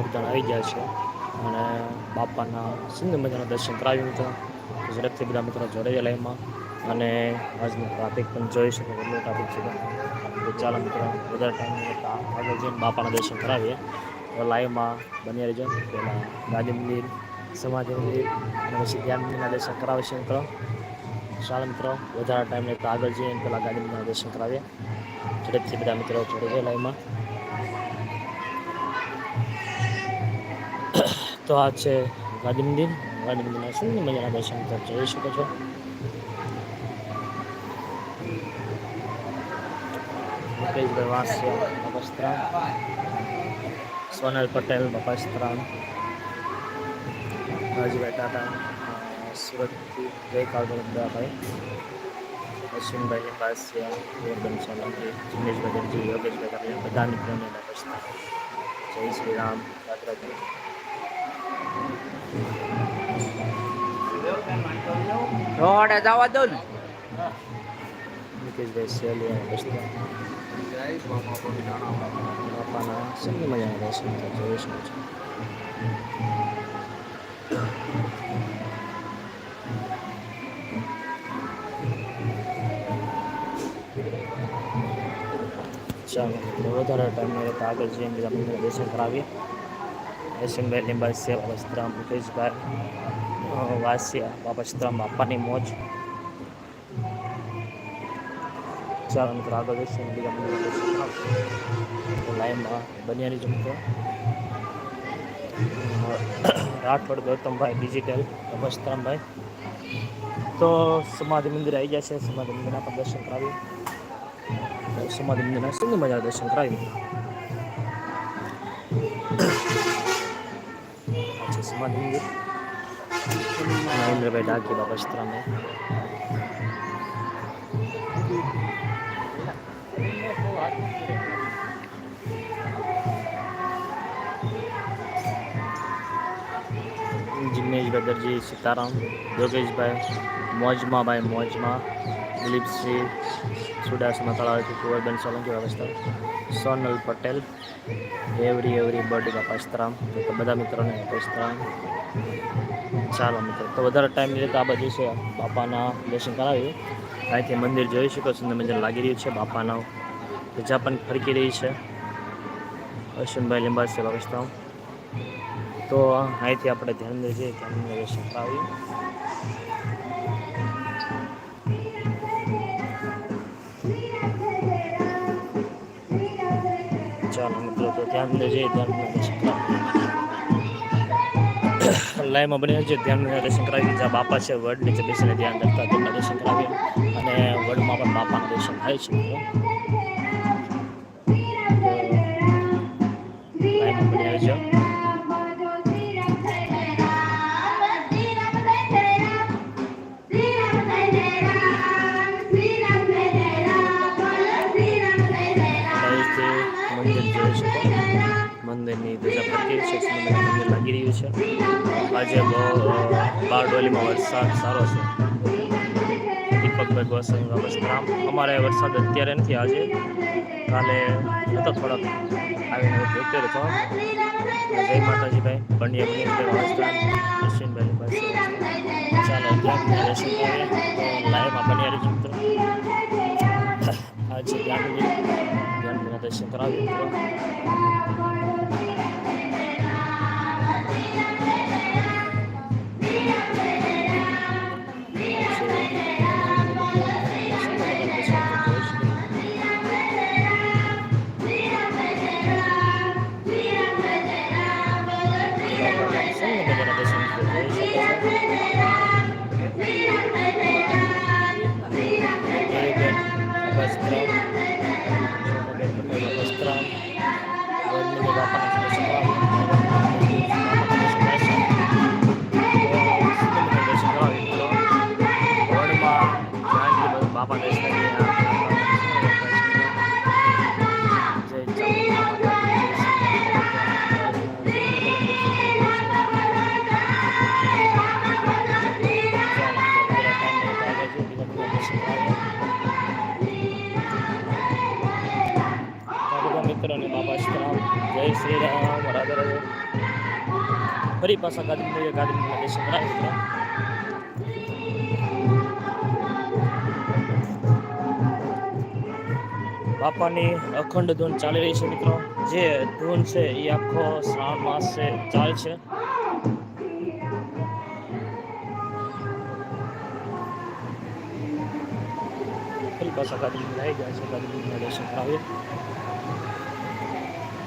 લગભગ આવી ગયા છે અને બાપાના સુંદર મજાના દર્શન કરાવી હતું. ઝડપથી બધા મિત્રો જોડાઈ લાઈનમાં અને આજનું ટ્રાફિક પણ જોઈ શકો કેટલું ટ્રાફિક છે ચાલો મિત્રો, વધારે ટાઈમ આગળ જઈને બાપાના દર્શન કરાવીએ. તો લાઈવમાં બની રહેજો. પહેલાં ગાંધી મંદિર સમાધિ મંદિર, અને પછી ધ્યાન મંદિરના દર્શન કરાવશે મિત્રો. ચાલો મિત્રો, વધારે ટાઈમ લેતા. આગળ જઈએ પહેલાં ગાંધી મંદિરના દર્શન કરાવીએ. ઝડપથી બધા મિત્રો જોડે છે લાઈવમાં. તો આ છે ગાંધી મંદિર ગાંધી મંદિરના સુંદર મજાના દર્શન તમે જોઈ શકો છો મુકેશભાઈ વાસિયા બપસ્ત્રામ સોનલ પટેલ બપસ્ત્રામ રાજીભાઈ ટાટા અ, સુરતથી જયકાલ ભાઈ અશ્વિનભાઈ બાસિયા ગોરધન સોલંકી જિગ્નેશભાઈ દરજી યોગેશભાઈ કાપડિયા બધા મિત્રોને નમસ્કાર જય શ્રી રામ રાત્રાજી રોડે જવા દો ને મુકેશભાઈ સેલિયા બસ્તા બાપાના સુંદર મજાના દર્શન તમે જોઈ શકો છો ચાલો મિત્રો વધારે ટાઈમ મળે તો આગળ જઈને બધા મંદિરના દર્શન કરાવીએ એસએમભાઈ લીંબાસિયા વસ્ત્રામ મુકેશભાઈ વાસિયા બાપસ્ત્રામ બાપાની મોજ. ચાલો મિત્રો, આગળ જઈશું. બીજા તો લાઈનમાં બન્યાની જમતો રાઠોડ, ગૌતમભાઈ, ડિજિટલ, વસ્ત્રામભાઈ. તો સમાધિ મંદિર આવી ગયા છે. સમાધિ મંદિરના પણ દર્શન કરાવીએ. સમાધિ મંદિરના સુંદર મજા દર્શન चश्मा देंगे महेंद्र भाई डाक के बाबा में। जिग्नेश भाई दर्जी सीताराम, योगेश भाई, मौजमा भाई, मौजमा। દિલીપસિંહ ચુડાસમા તળાવથી કુંવરબેન સોલંકી વ્યવસ્થા Sonal Patel, every every bird બાપાસ્તરામ તો બધા મિત્રોને બાપાસ્તરામ ચાલો મિત્રો, તો વધારે ટાઈમ મળે તો આ બાજુ છે બાપાના દર્શન કરાવીએ. અહીંથી મંદિર જોઈ શકો સુંદર મજા લાગી રહ્યું છે બાપાના. રજા પણ ફરકી રહી છે, અશ્વિનભાઈ લીંબાસી બાપાસ્તરામ તો અહીંથી આપણે ધ્યાન દઈએ ધ્યાન દર્શન કરાવીએ. ધ્યાન દેજે ધ્યાન કરાવીએ. બની છે ધ્યાન દર્શન કરાવી જ્યાં બાપા છે વડ જે બેસીને ધ્યાન કરતા તેમના દર્શન કરાવીએ. અને વડમાં પણ બાપાના દર્શન થાય છે. રહ્યું છે આજે બારડોલીમાં વરસાદ સારો છે. દીપકભાઈ ગોસ્વામી બાબસ્તરામ અમારે વરસાદ અત્યારે નથી આજે. કાલે હતો થોડોક. આવીને અત્યારે તો. જય માતાજીભાઈ બંડિયા મનીષભાઈ વાસ્તરામ, અશ્વિનભાઈ પાસે ચાલો ત્યાં દર્શન કરીએ તો લાઈવમાં બન્યા રહેજો મિત્રો. આ છે ધ્યાન દર્શન કરાવ્યું જય શ્રી રામ રાધે રાધે ફરી પાછા ગાંધી ગાંધીના દર્શન કરાવી મિત્રો બાપાની અખંડ ધૂન ચાલી રહી છે મિત્રો જે ધૂન છે એ આખો શ્રાવણ માસ છે ચાલે છે ફરી પાછા ગાંધી આવી ગયા છે ગાંધીના દર્શન કરાવીએ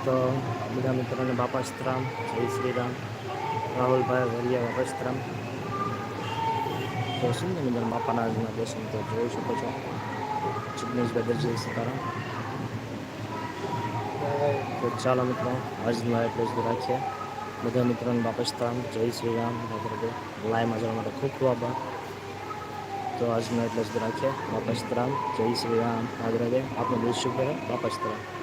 તો બધા મિત્રોને બાપાસ્ત્રામ જય શ્રી રામ રાહુલભાઈ વરિયા બાપાસ્તરામ તો સુંદર મજાના બાપાના દર્શન તો જોઈ શકો છો? જિગ્નેશભાઈ દરજી સીતારામ. તો ચાલો મિત્રો, આજનું એટલે જ રાખીએ. બધા મિત્રોને બાપાસ્ત્રામ જય શ્રી રામ લાઈવમાં જવા માટે ખૂબ ખૂબ આભાર. તો આજનું એટલે જ રાખીએ. બાપાસ્તરામ જય શ્રી રામ રાધે આપણો દેશ શુભ રહે. બાપાસ્તરામ